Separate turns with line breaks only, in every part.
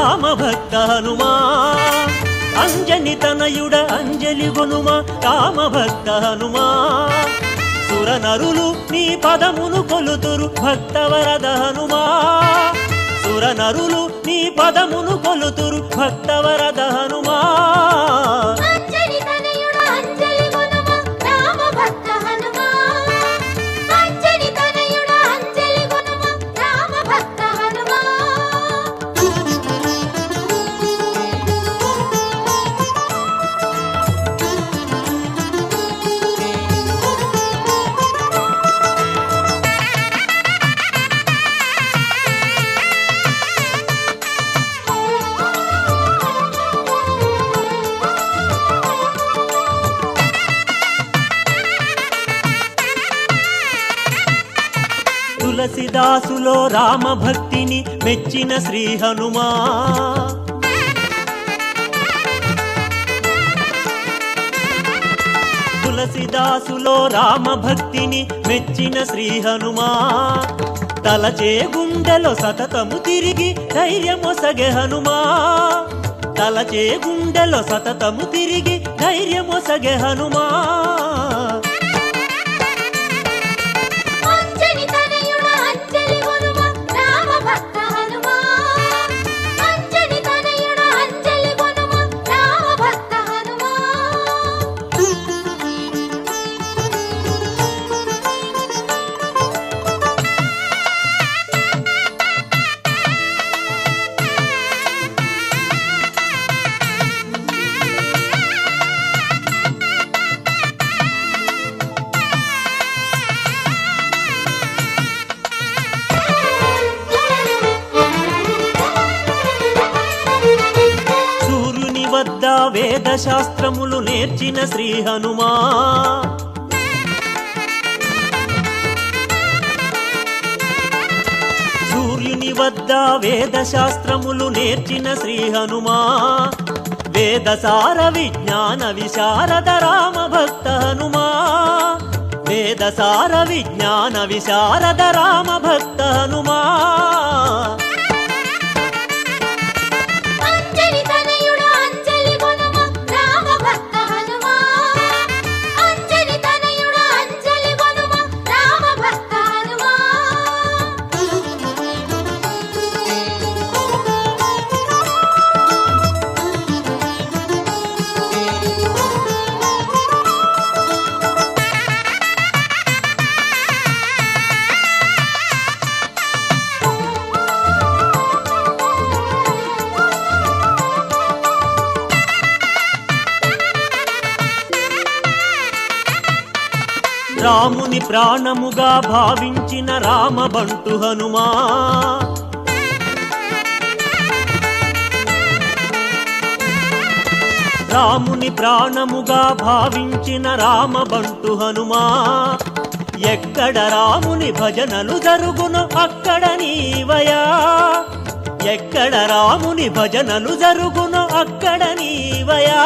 తనయుడ రామ భక్త హనుమా అంజని తనయుడ అంజలి గొనుమా రామ భక్త హనుమా సురనరులు నీ పదమును కొలుతురు భక్తవరద హనుమా సురనరులు నీ పదమును కొలుతురు భక్తవరద హనుమా
రామభక్తిని రామ
భక్తిని మెచ్చిన శ్రీ హనుమా. తులసిదాసులో రామ భక్తిని మెచ్చిన శ్రీ హనుమా. తలచే గుండెలో సతతము తిరిగి ధైర్యమొసగె హనుమా. తలచే గుండెలో సతతము తిరిగి ధైర్యమొసగె హనుమా. వద్ద వేద శాస్త్రములు నేర్చిన శ్రీ హనుమా. సూర్యుని వద్ద వేద శాస్త్రములు నేర్చిన శ్రీ హనుమా. వేదసార విజ్ఞాన విశారద రామ భక్త హనుమా. వేదసార విజ్ఞాన విశారద రామ భక్త హనుమా. రాముని ప్రాణముగా భావించిన రామబంటు హనుమా. రాముని ప్రాణముగా భావించిన రామబంటు హనుమా. ఎక్కడ రాముని భజనలు జరుగును అక్కడ నీవయా. ఎక్కడ రాముని భజనలు జరుగును అక్కడ నీవయా.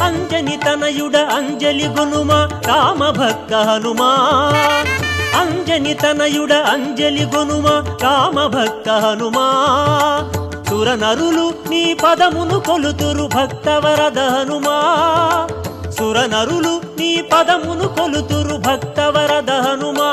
అంజని తనయుడ అంజలి గునుమ రామ భక్త హనుమా. అంజని తనయుడ అంజలి గునుమ రామ భక్త హనుమా. సురనరులు నీ పదమును కొలుతురు భక్తవరద హనుమా. సురనరులు నీ పదమును కొలుతురు భక్తవరద హనుమా.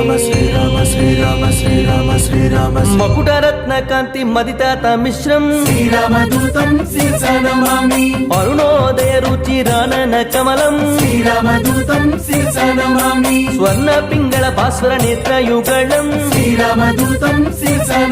శ్రీరామ శ్రీరామ శ్రీరామ శ్రీరామ శ్రీరామ శ్రీరామ శ్రీరామ
మకుటరత్న కాంతి మదితాత మిశ్రం.
శ్రీరామదూతం శిరసనమామి
అరుణోదయ రుచి రానన కమలం.
శ్రీరామదూతం
స్వర్ణ పింగళ నేత్ర యుగళం
శ్రీరామదూతం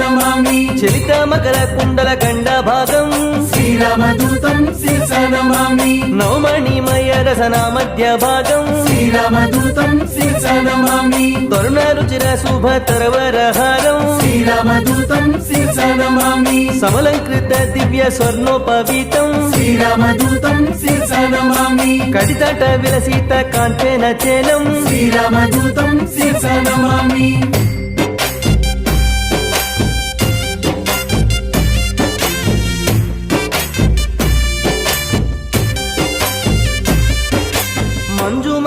నమామి
చలిత మకర కుండల గండ భాగం
శ్రీరామదూతం శిరసా నమామి
నవమణిమయ రసన మధ్య భాగం
శ్రీరామదూతం శిరసా నమామి
తరుణ రుచిర శుభ తరవరహారం
శ్రీరామదూతం శిరసా నమామి
సమలంకృత దివ్య స్వర్ణోపవీతం
శ్రీరామదూతం శిరసా నమామి
కడితట విలసిత కాంచన చేలం
శ్రీరామదూతం శిరసా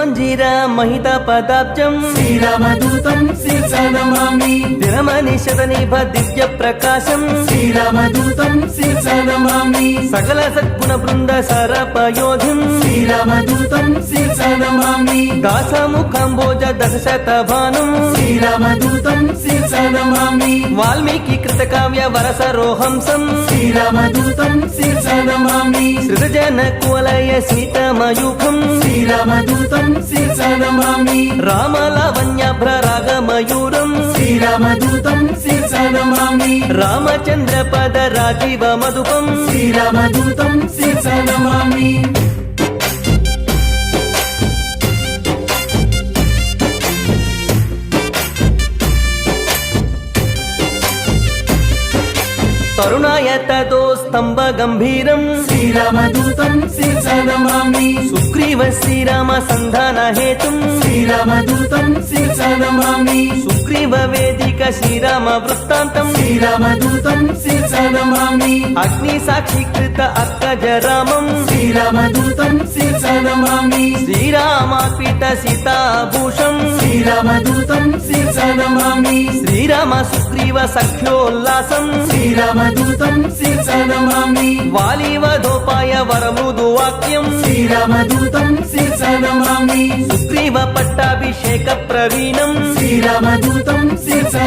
మంజీర మహిత పదాబ్జం.
శ్రీరామదూతం శిరసా నమామి
దినమని శతనిభ దివ్య ప్రకాశం.
శ్రీరామదూతం శిరసా నమామి
సకల సద్గుణ బృంద సరపయోధిం.
శ్రీరామదూతం శిరసా నమామి
దాసముఖంబోజ దశ శతభానం
శ్రీరామదూతం శిరసా నమామి
వాల్మీకి కృత కావ్య వరసరోహంసం.
శ్రీరామదూతం శిరసా నమామి
సృజన కువలయ స్మితమయూఖం
శ్రీరామదూతం
రాగమయూరం
శ్రీరామదూతం శిరసా నమామి
రామచంద్ర పద రాజీవ మధుపం.
శ్రీరామదూతం శిరసా నమామి
తరుణాయ తదో స్తంభ గంభీరం.
శ్రీరామదూతం శిరసా నమామి
సుగ్రీవ శ్రీరామ సంధాన హేతుం.
శ్రీరామదూతం శిరసా నమామి
సుగ్రీవ వేదిక శ్రీరామ వృత్తాంతం.
శ్రీరామదూతం శిరసా నమామి
అగ్ని సాక్షీకృత అక్కజ రామం
శ్రీరామదూతం శిరసా నమామి
శ్రీరామార్పిత సీతాభూషం
శ్రీరామదూతం శిరసా నమామి
శ్రీరామ సుగ్రీవ సఖ్యోల్లాసం.
శ్రీరామదూతం శిరసా నమామి
వాలీవధోపాయ వరమృదు వాక్యం.
శ్రీరామదూతం శిరసా నమామి
సుగ్రీవ పట్టాభిషేక ప్రవీణం.
శ్రీరామదూతం శిరసా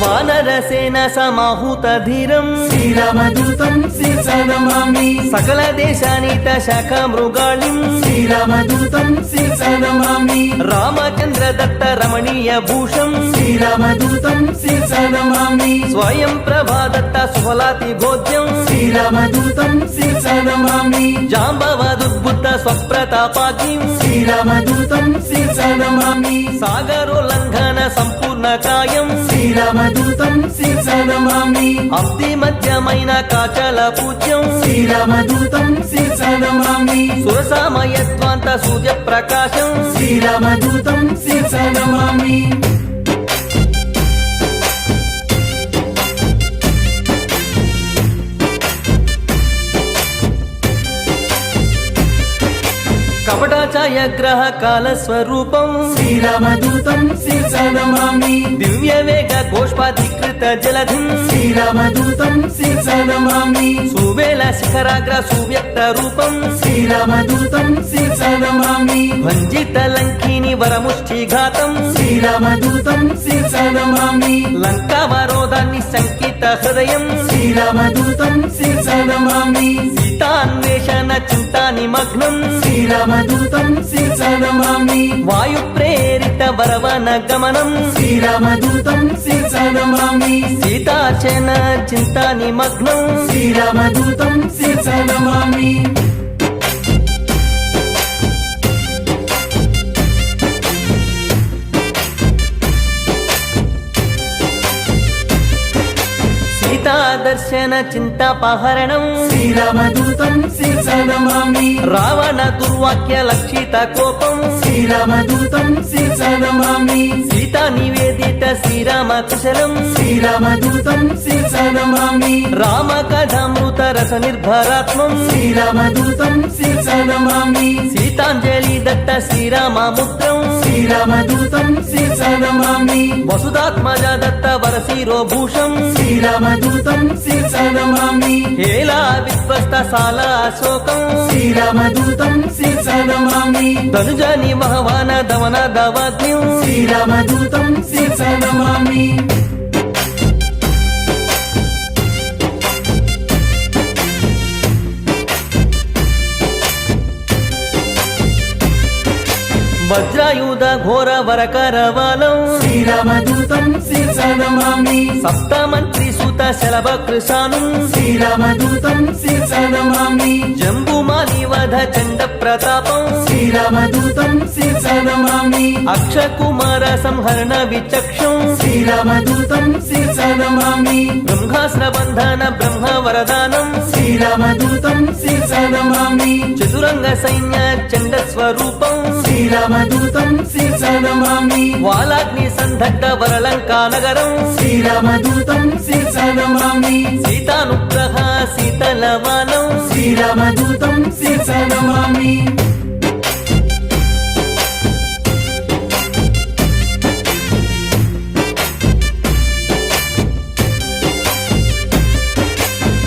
వానరసేన సమాహూత ధీరం.
శ్రీరామదూతం శిరసా నమామి
సకల దేశానీత శాఖ మృగాళిం.
శ్రీరామదూతం శిరసా నమామి
రామచంద్ర దత్త రమణీయ భూషం.
శ్రీరామదూతం శిరసా నమామి
స్వయం ప్రభాదత్త సుఫలాతి భోజ్యం
శ్రీరామదూతం శిరసా నమామి
జాంబవదుద్బుద్ధ స్వప్రతాపాగ్నిం
శ్రీరామదూతం శిరసా నమామి
సాగరోల్లంఘన సంపూర్ణ కాయం
శ్రీరామదూతం శిరసా నమామి
అబ్ది మధ్యమైన కాచల పూజ్యం
శ్రీరామదూతం శిరసా నమామి
సురసామయత్వాంత సూర్య ప్రకాశం
శ్రీరామదూతం శిరసా
గ్రహ కాల స్వరూపం.
శ్రీరామదూతం శిరసా నమామి
దివ్య వేగ గోష్పాధికృత జలధిం.
శ్రీరామదూతం శిరసా నమామి
సువేల శిఖరాగ్ర సువ్యక్త రూపం.
శ్రీరామదూతం శిరసా నమామి
వంజిత లంకిని వరముష్టి ఘాతం.
శ్రీరామదూతం శిరసా నమామి
లంకావరోధాన్ని సంకిత హృదయం.
శ్రీరామదూతం శిరసా నమామి
సీతాన్వేషణ చింతా నిమగ్నం
శ్రీరామదూతం శిరసా నమామి
వాయు ప్రేరిత వరవన గమనం.
శ్రీరామదూతం శిరసా నమామి
సీతాచన చింతా నిమగ్నం
శ్రీరామదూతం శిరసా
దర్శన చింతాపహరణం
శ్రీరామదూతం
రావణ దుర్వాక్య లక్షిత కోపం.
శ్రీరామదూతం
సీతా నివేదిత శ్రీరామ కుశలం.
శ్రీరామదూతం శిరసా నమామి
రామ కథామృత రస నిర్భరాత్మం.
శ్రీరామదూతం
సీతాంజలి దత్త శ్రీరామ ముద్రం.
శ్రీరామదూతం శిరస నమామి
వసుదాత్మజ దత్త వరసీరో భూషం
శ్రీరామదూతం శిరస నమామి
హేలా విధ్వస్త సాల అశోకం
శ్రీరామదూతం శిరస నమామి
ధనుజని మహవాన దమన దవాగ్న్యం
శ్రీరామదూతం శిరస
వజ్రాయుధ ఘోర వరకరవాలం
శ్రీరామదూతం శిరస నమామి
సప్త మంత్రి సుత శలభ కృషాను.
శ్రీరామదూతం శిరస నమామి
జంబుమాలి వధ చండ ప్రతాపం.
శ్రీరామదూతం శిరస నమామి
అక్ష కుమార సంహరణ విచక్షం.
శ్రీరామదూతం
బ్రహ్మాస్త్ర బంధన బ్రహ్మ వరదానం.
శ్రీరామదూతం శిరస నమామి
చతురంగ సైన్య చండ స్వరూపం.
శ్రీరామదూతం శిరస నమామి
వాలాగ్ని సందగ్ధ వరలంకా నగరం.
శ్రీరామదూతం శిరస నమామి
సీతానుగ్రహ శీతలవానం.
శ్రీరామదూతం శిరస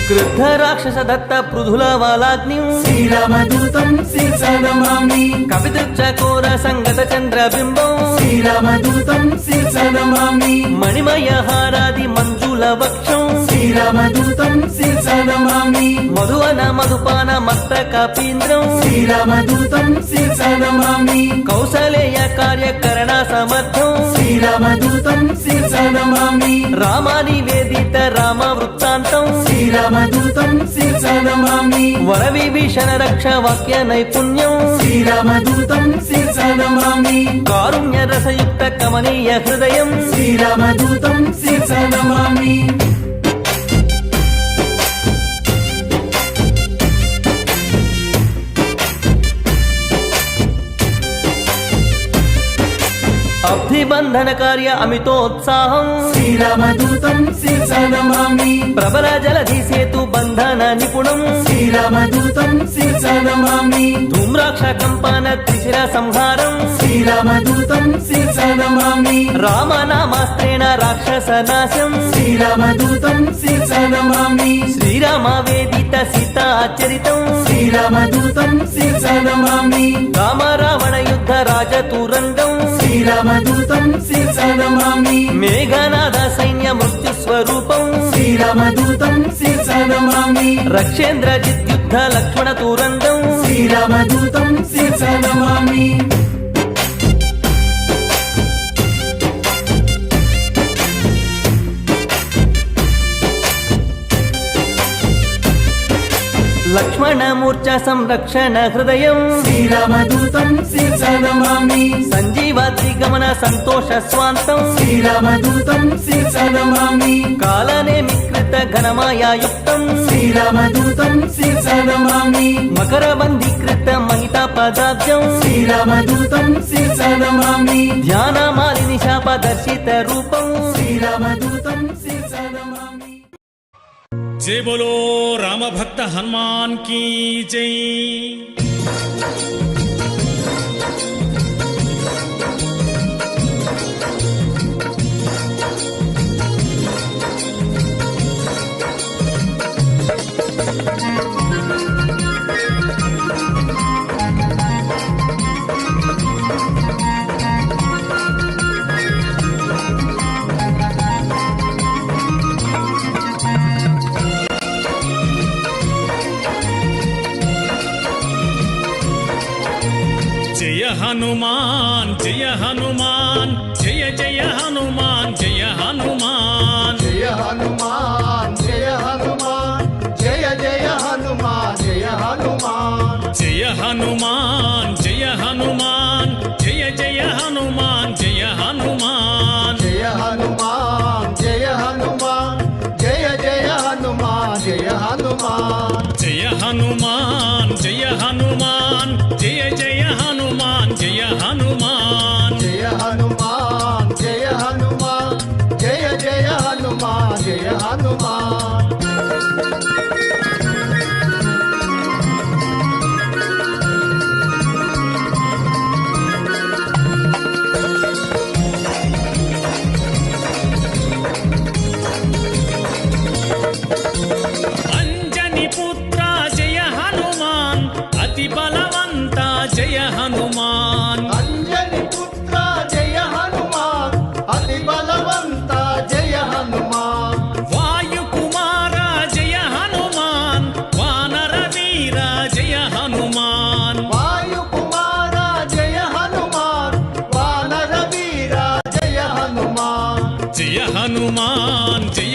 క్రుద్ధ రాక్షస దత్త పృథుల వాలాగ్నిం.
శ్రీరామదూతం శిరస నమామి
కపిదృక్షకోర సంగత చంద్రబింబం
శ్రీరామదూతం శిరస నమామి
మణిమయ హారాది మంజుల వక్షం.
శ్రీరామదూతం శిరస నమామి
మధువన మధుపాన మత్త కపీంద్రం.
శ్రీరామదూతం శిరస నమామి
కౌసలేయ కార్యకరణ సమర్థం.
శ్రీరామదూతం శిరస నమామి
రామాని వేదిత రామ వృత్తాంతం.
శ్రీరామదూతం శిరస నమామి
వర విభీషణ రక్ష వాక్య నైపుణ్యం.
శ్రీరామదూతం శిరస నమామి
కారుణ్య రసయుక్త కమనీయ హృదయం.
శ్రీరామదూతం శ్రీ
అభిబంధన కార్య అమితోత్సాహం.
శ్రీరామదూతం
ప్రబల జలధి సేతు బంధన నిపుణం.
శ్రీరామదూతం
ధూమ్రాక్ష కంపన త్రిశిర సంహారం.
శ్రీరామదూతం శిరస నమామి
రామనామాస్త్రేణ రాక్షస నాశం.
శ్రీరామదూతం నమామి
శ్రీరామ వేదిత సీతాచరితం
శ్రీరామదూతం శిరస నమామి
రామ రావణ యుద్ధ రాజతురంగం.
శ్రీరామదూతం శిరస నమామి
మేఘనాద సైన్య మృత్యు స్వరూపం.
శ్రీరామదూతం శిరస నమామి
రక్షేంద్ర జిద్యుద్ధ లక్ష్మణ తురంగం.
శ్రీరామదూతం శిరస నమామి
లక్ష్మణ మూర్ఛ సంరక్షణ హృదయం.
శ్రీరామదూతం
సంజీవాద్రి గమన సంతోష స్వాంతం.
శ్రీరామదూతం శిరస నమామి
కాలనేమికృత ఘనమాయాయుక్తం.
శ్రీరామదూతం
మకర బంధీకృత మహితా పదాబ్జం
శ్రీరామదూతం శిరస నమామి
ధ్యాన మాలిని శాపదర్శిత రూపం.
శ్రీరామదూతం
જે બોલો રામ ભક્ત હનુમાન કી જય हनुमान हनुमान
जी